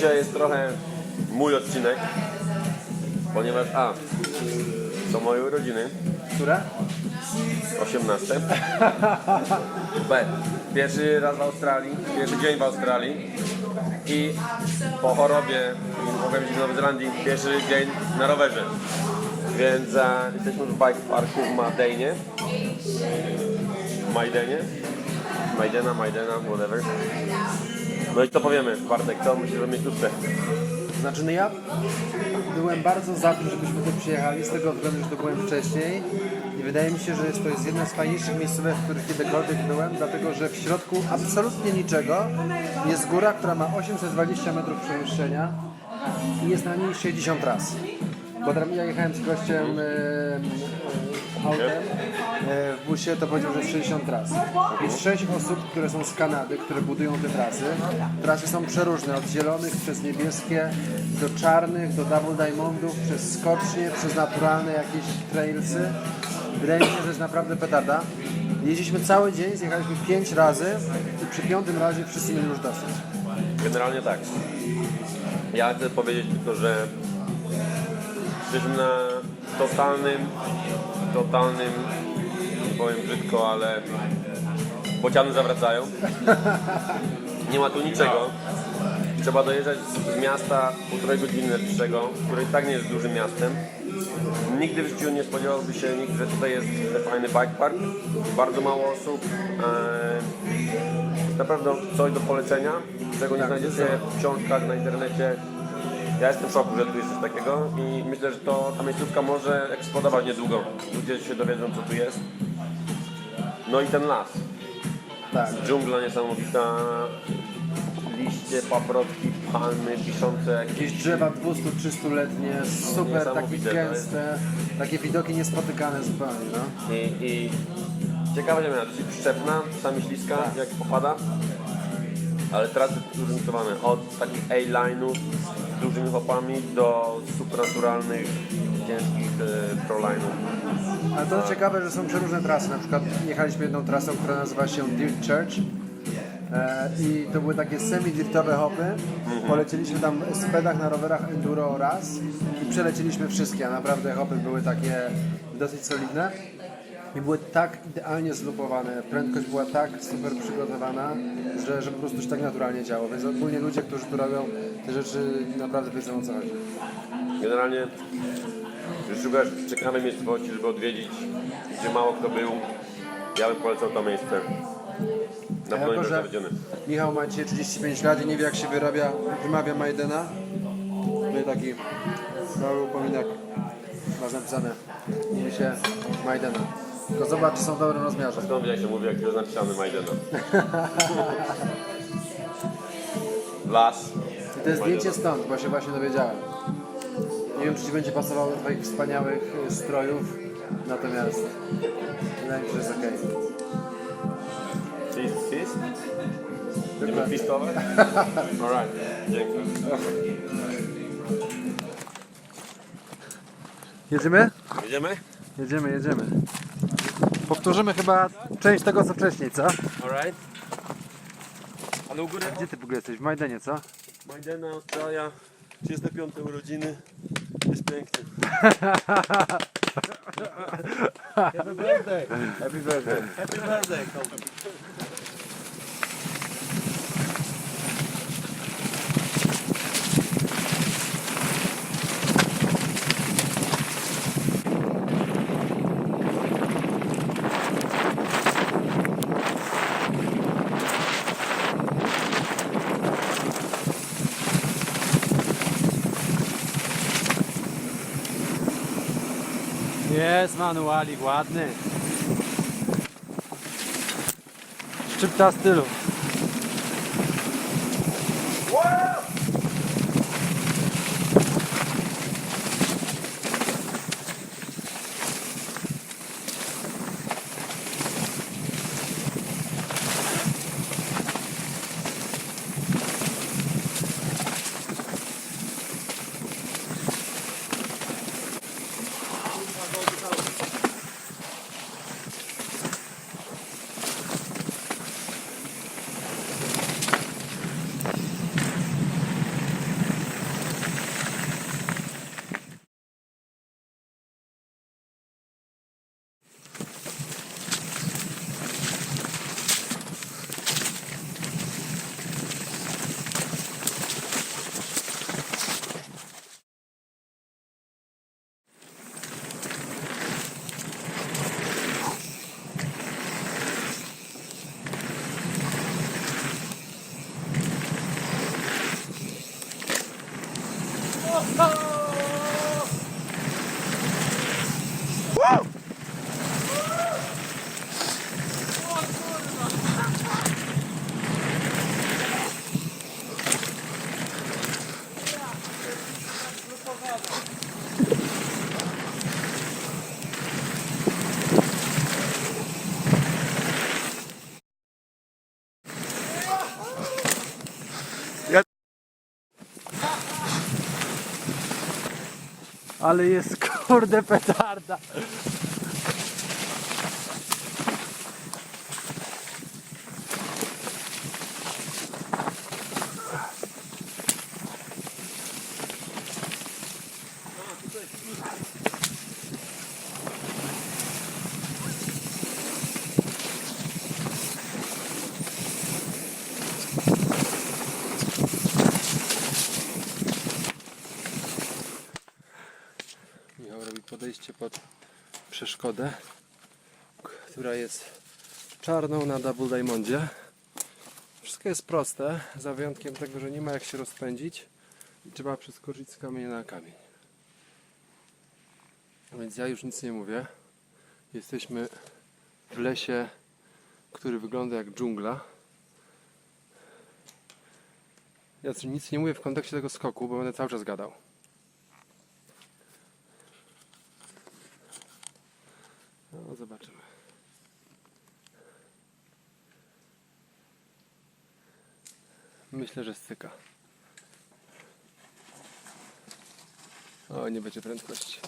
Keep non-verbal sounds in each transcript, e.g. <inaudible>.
Dzisiaj jest trochę mój odcinek, ponieważ A. To moje urodziny, Które? 18. <laughs> B. Pierwszy raz w Australii, pierwszy dzień w Australii i po chorobie mogłem iść do Nowej Zelandii, pierwszy dzień na rowerze. Więc e, jesteśmy w bike parku w Madejnie. Majdenie. Majdena, Majdena, whatever. No i co powiemy, Bartek, co myślisz o miejscówce? Znaczy no ja byłem bardzo za tym, żebyśmy tu przyjechali, z tego względu, że tu byłem wcześniej i wydaje mi się, że jest to jest jedna z fajniejszych miejscówek, w których kiedykolwiek byłem, dlatego że w środku absolutnie niczego jest góra, która ma 820 metrów przewyższenia i jest na niej 60 raz. Bo ja jechałem z gościem e, e, autem w busie, to powiedział, że jest 60 tras. Jest 6 osób, które są z Kanady, które budują te trasy. Trasy są przeróżne, od zielonych przez niebieskie do czarnych, do double diamondów, przez skocznie, przez naturalne jakieś trailsy. Wydaje mi się, że jest naprawdę petarda. Jeździliśmy cały dzień, zjechaliśmy 5 razy i przy piątym razie wszyscy mieli już dosyć. Generalnie tak. Ja chcę powiedzieć tylko, że jesteśmy na totalnym, totalnym, powiem brzydko, ale bociany zawracają. Nie ma tu niczego. Trzeba dojeżdżać z miasta półtorej godziny lepszego, które i tak nie jest dużym miastem. Nigdy w życiu nie spodziewałby się nikt, że tutaj jest fajny bike park. Bardzo mało osób. Eee, naprawdę coś do polecenia, czego nie znajdziecie w książkach, na internecie. Ja jestem w szoku, że tu jest coś takiego i myślę, że to ta miejscówka może eksplodować niedługo. Ludzie się dowiedzą, co tu jest. No i ten las. Tak. Dżungla niesamowita, liście, paprotki, palmy, wiszące jakieś Jakieś drzewa 200-300-letnie, super, takie Niesamowite to jest. gęste, takie widoki niespotykane zupełnie, no. I, i ciekawa ziemia, dosyć przyczepna, czasami śliska, jak popada, ale trasy zróżnicowane, od takich A-line'ów z dużymi hopami do supernaturalnych, ciężkich e, pro-line'ów. Ale to ciekawe, że są przeróżne trasy. Na przykład jechaliśmy jedną trasą, która nazywa się Dirt Church. E, I to były takie semi-dirtowe hopy. Polecieliśmy tam z pedach na rowerach enduro raz i przelecieliśmy wszystkie. A naprawdę hopy były takie dosyć solidne. I były tak idealnie zlupowane, prędkość była tak super przygotowana, że, że po prostu się tak naturalnie działo. Więc ogólnie ludzie, którzy tu robią te rzeczy, naprawdę wiedzą o co chodzi. Generalnie, szukasz ciekawej miejscowości, żeby odwiedzić, gdzie mało kto był, ja bym polecał to miejsce. Na pewno nie że zawiedziony. Michał ma dzisiaj 35 lat i nie wie jak się wyrabia, wymawia Majdena. No i taki mały upominek masz napisane. Mówi się Majdena. To zobacz, czy są w dobrym rozmiarze. Skąd jak się mówi, jak jest napisany Majdena? <laughs> Las. I to jest zdjęcie stąd, bo się właśnie dowiedziałem. Nie wiem, czy Ci będzie pasowało do Twoich wspaniałych y, strojów, natomiast wydaje mi się, że jest okej. Fist, fist? Będziemy fistować? <laughs> Alright, dzięki. Jedziemy? Jedziemy? Jedziemy, jedziemy. Powtórzymy chyba część tego, co wcześniej, co? Alright. Ale u góry Gdzie Ty w ogóle jesteś? W Majdenie, co? Majdena, Australia, 35 urodziny. Jest <laughs> pięknie. Happy birthday. Happy birthday. Happy birthday. Jest manualik, ładny. Szczypta stylu. 走 Ale jest kurde petarda. Podejście pod przeszkodę, która jest czarną na Double Diamondzie. Wszystko jest proste, za wyjątkiem tego, że nie ma jak się rozpędzić i trzeba przeskoczyć z kamienia na kamień. Więc ja już nic nie mówię. Jesteśmy w lesie, który wygląda jak dżungla. Ja nic nie mówię w kontekście tego skoku, bo będę cały czas gadał. No, zobaczymy. Myślę, że styka. O, nie będzie prędkości.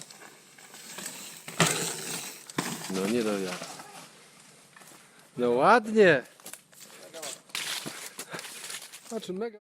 No nie do wiary. No ładnie! Znaczy mega.